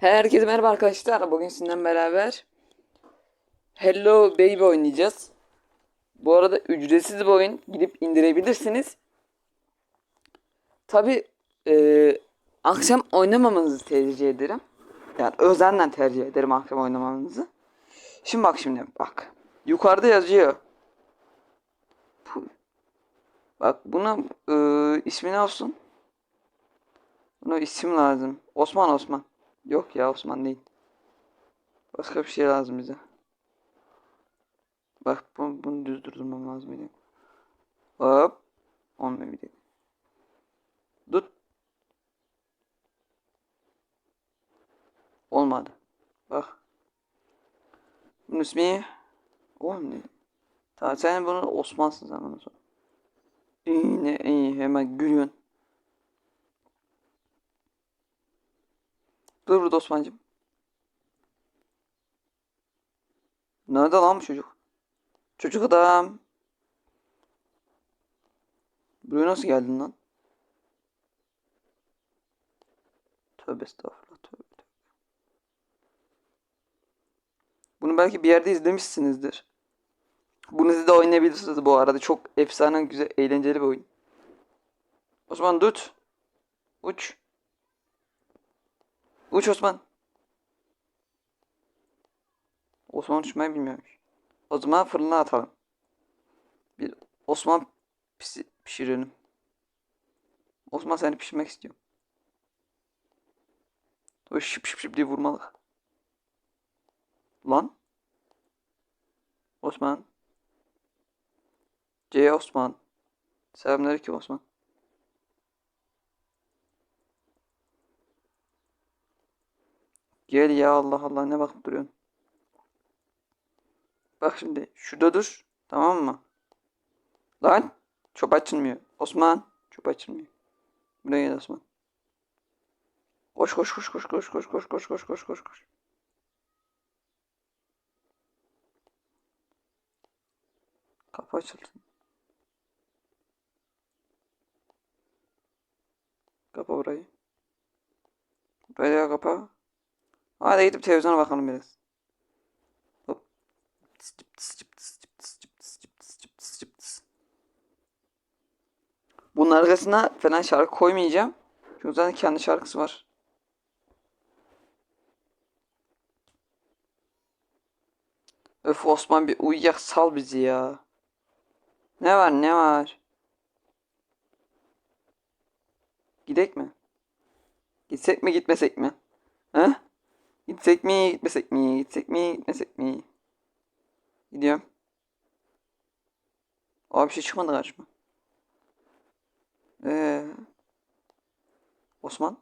Herkese merhaba arkadaşlar. Bugün sizinle beraber Hello Baby oynayacağız. Bu arada ücretsiz bir oyun. Gidip indirebilirsiniz. Tabi akşam oynamamanızı tercih ederim. Yani özenle tercih ederim akşam oynamanızı. Şimdi bak şimdi bak. Yukarıda yazıyor. Bak buna e, ismi ne olsun? Buna isim lazım. Osman Osman. Yok ya Osman değil. Başka bir şey lazım bize. Bak bunu, bunu düz durdurmam lazım. Bir. Hop. Olmuyor bir dakika. Tut. Olmadı. Bak. Bunun ismi Olmuyor. Tamam sen bunu Osman'sın sen bunu sonra. İyi ne iyi hemen gülüyorsun. Dur burada Osman'cım. Nerede lan bu çocuk? Çocuk adam. Buraya nasıl geldin lan? Tövbe estağfurullah tövbe tövbe. Bunu belki bir yerde izlemişsinizdir. Bunu siz de oynayabilirsiniz bu arada. Çok efsane güzel eğlenceli bir oyun. Osman tut. Uç. Uç Osman. Osman uçmayı bilmiyormuş. O zaman fırına atalım. Bir Osman pişirelim. Osman seni pişirmek istiyorum. O şıp şıp şıp diye vurmalı. Lan. Osman. C Osman. Selamünaleyküm Osman. Gel ya Allah Allah ne bakıp duruyorsun? Bak şimdi şurada dur. Tamam mı? Lan çöp açılmıyor. Osman çöp açılmıyor. Buraya gel Osman. Koş koş koş koş koş koş koş koş koş koş koş koş. Kapı açıldı. Kapa burayı. Da kapa. Hadi gidip televizyona bakalım biraz. Hop. Bunun arkasına falan şarkı koymayacağım. Çünkü zaten kendi şarkısı var. Öf Osman bir uyuyak sal bizi ya. Ne var ne var? Gidek mi? Gitsek mi gitmesek mi? He? Gitsek mi gitmesek mi? Gitsek mi gitmesek mi? Gidiyorum. Abi bir şey çıkmadı karşıma. Ee, Osman?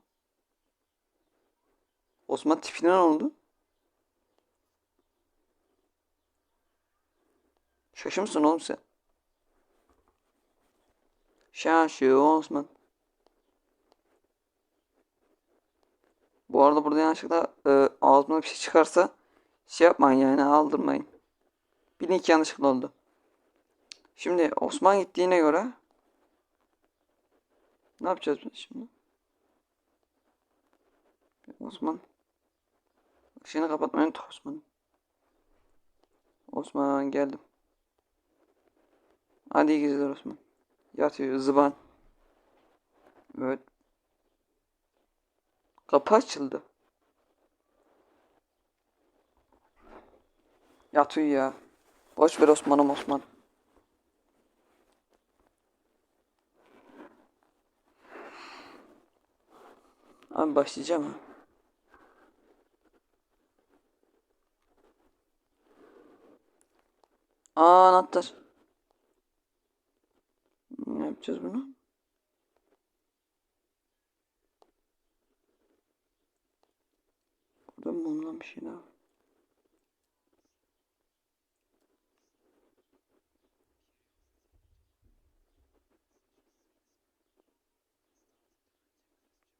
Osman tipine ne oldu? Şaşı mısın oğlum sen? Şaşı Osman. Bu arada burada yanlışlıkla e, ağzımda bir şey çıkarsa şey yapmayın yani aldırmayın. Bir iki yanlışlıkla oldu. Şimdi Osman gittiğine göre ne yapacağız biz şimdi? Osman ışığını kapatmayı unuttuk Osman. Osman geldim. Hadi iyi Osman. Yatıyor zıban. Evet. Kapı açıldı. Yat uyu ya. Boş ver Osman'ım Osman. Abi başlayacağım ha. Aa anahtar. Ne yapacağız bunu? Bir şey var.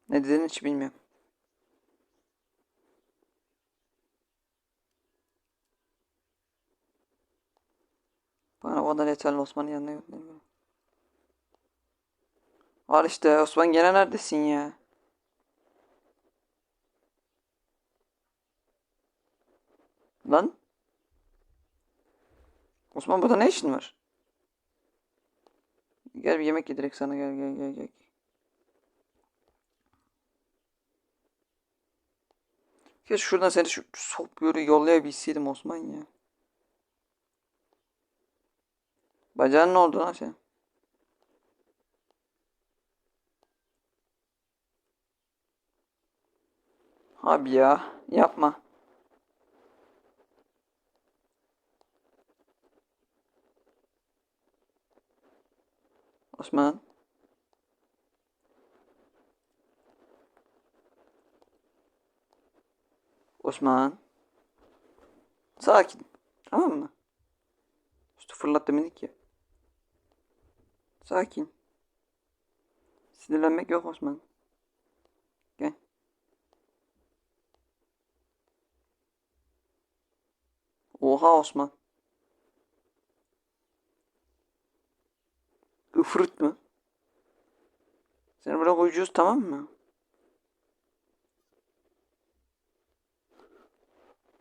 Ne dediğini hiç bilmiyorum. Bana o kadar yeterli Osman'ın yanına gönderin. Var işte Osman gene neredesin ya? Lan. Osman burada ne işin var? Gel bir yemek yedirek sana gel gel gel gel. Keşke şuradan seni şu sop yürü yollayabilseydim Osman ya. Bacağın ne oldu lan senin? Abi ya yapma. Osman. Osman. Sakin. Tamam mı? İşte fırlat demedik ya. Sakin. Sinirlenmek yok Osman. Gel. Oha Osman. Üfürüt mü? Seni buraya koyacağız tamam mı?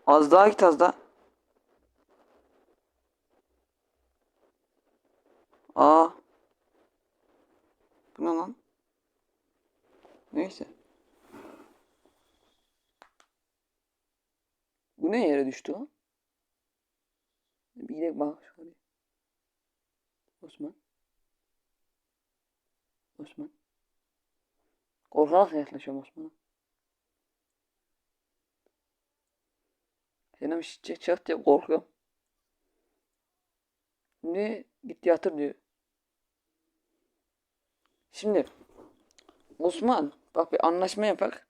Az daha git az daha. Aa. Bu ne lan? Neyse. Bu ne yere düştü lan? Bir gidelim bak şöyle. Osman. Osman. Korkarak yaklaşıyorum Osman'a. Senem şişecek çık diye korkuyorum. Ne git yatır diyor. Şimdi Osman bak bir anlaşma yapak.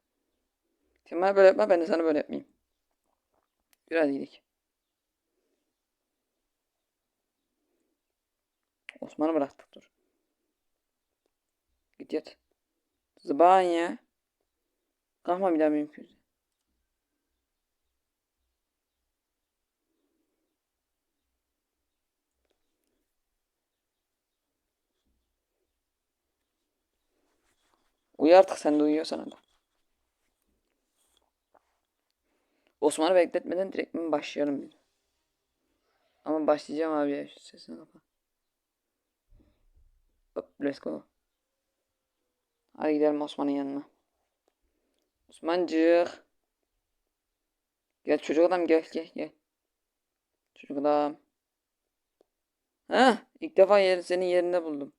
Sen bana böyle yapma ben de sana böyle yapmayayım. Biraz iyilik. Osman'ı bıraktık dur. Git yat. Zıban ya. Kalkma bir daha mümkünse. Uyu artık sen de uyuyorsan da. Osman'ı bekletmeden direkt mi başlayalım bir. Ama başlayacağım abi ya şu sesini kapa. Hop let's go. Hadi gidelim Osman'ın yanına. Osmancık. Gel çocuk adam gel gel gel. Çocuk adam. Ha, ilk defa yer, senin yerinde buldum.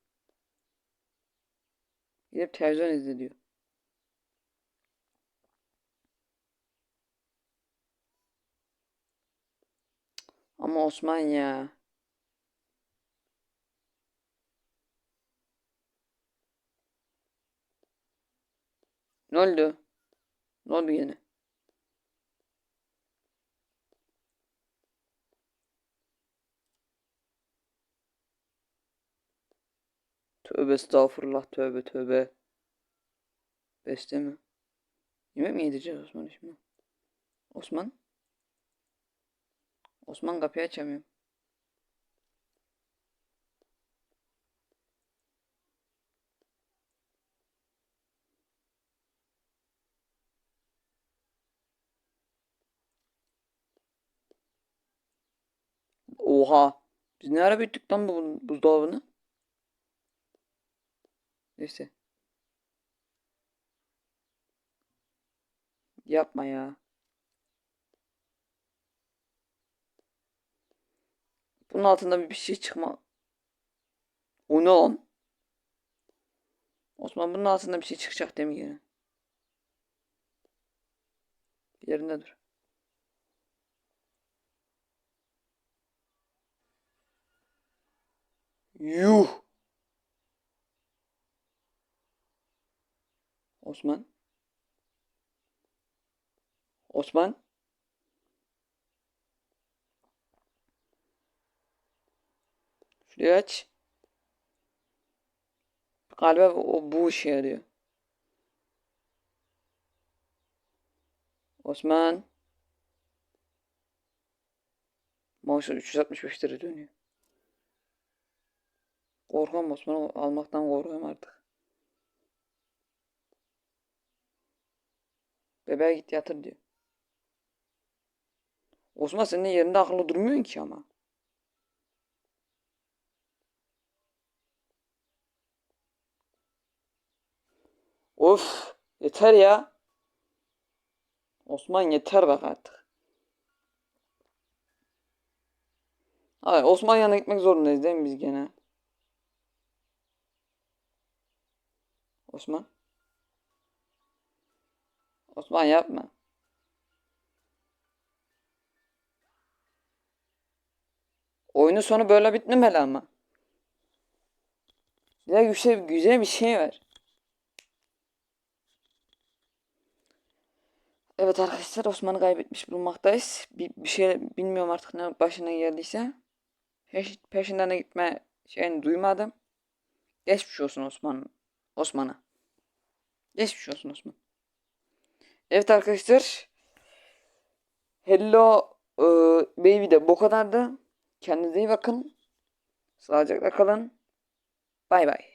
Gidip televizyon izle diyor. Ama Osman ya. Oldu? Ne oldu yine? Tövbe estağfurullah tövbe tövbe. Beste mi? Yemek mi yedireceğiz Osman şimdi? Osman? Osman kapıyı açamıyor. Oha. Biz ne ara büyüttük lan bu buzdolabını? Neyse. Yapma ya. Bunun altında bir şey çıkma. O ne lan? Osman bunun altında bir şey çıkacak değil? Yerinde dur. Yuh. Osman. Osman. Şurayı aç. Galiba o bu işe yarıyor. Osman. Maaşı 365 lira dönüyor. Korkuyorum Osman'ı almaktan korkuyorum artık. Bebeğe git yatır diyor. Osman senin yerinde akıllı durmuyorsun ki ama. Of yeter ya. Osman yeter bak artık. Hayır Osman yanına gitmek zorundayız değil mi biz gene? Osman. Osman yapma. Oyunun sonu böyle bitmemeli ama. Güzel bir şey, güzel bir şey var. Evet arkadaşlar Osman'ı kaybetmiş bulunmaktayız. Bir, bir şey bilmiyorum artık ne başına geldiyse. Hiç peşinden de gitme şeyini duymadım. Geçmiş olsun Osman. Osman'a. Geçmiş olsun Osman. Evet arkadaşlar. Hello e, Baby de bu kadardı. Kendinize iyi bakın. Sağlıcakla kalın. Bay bay.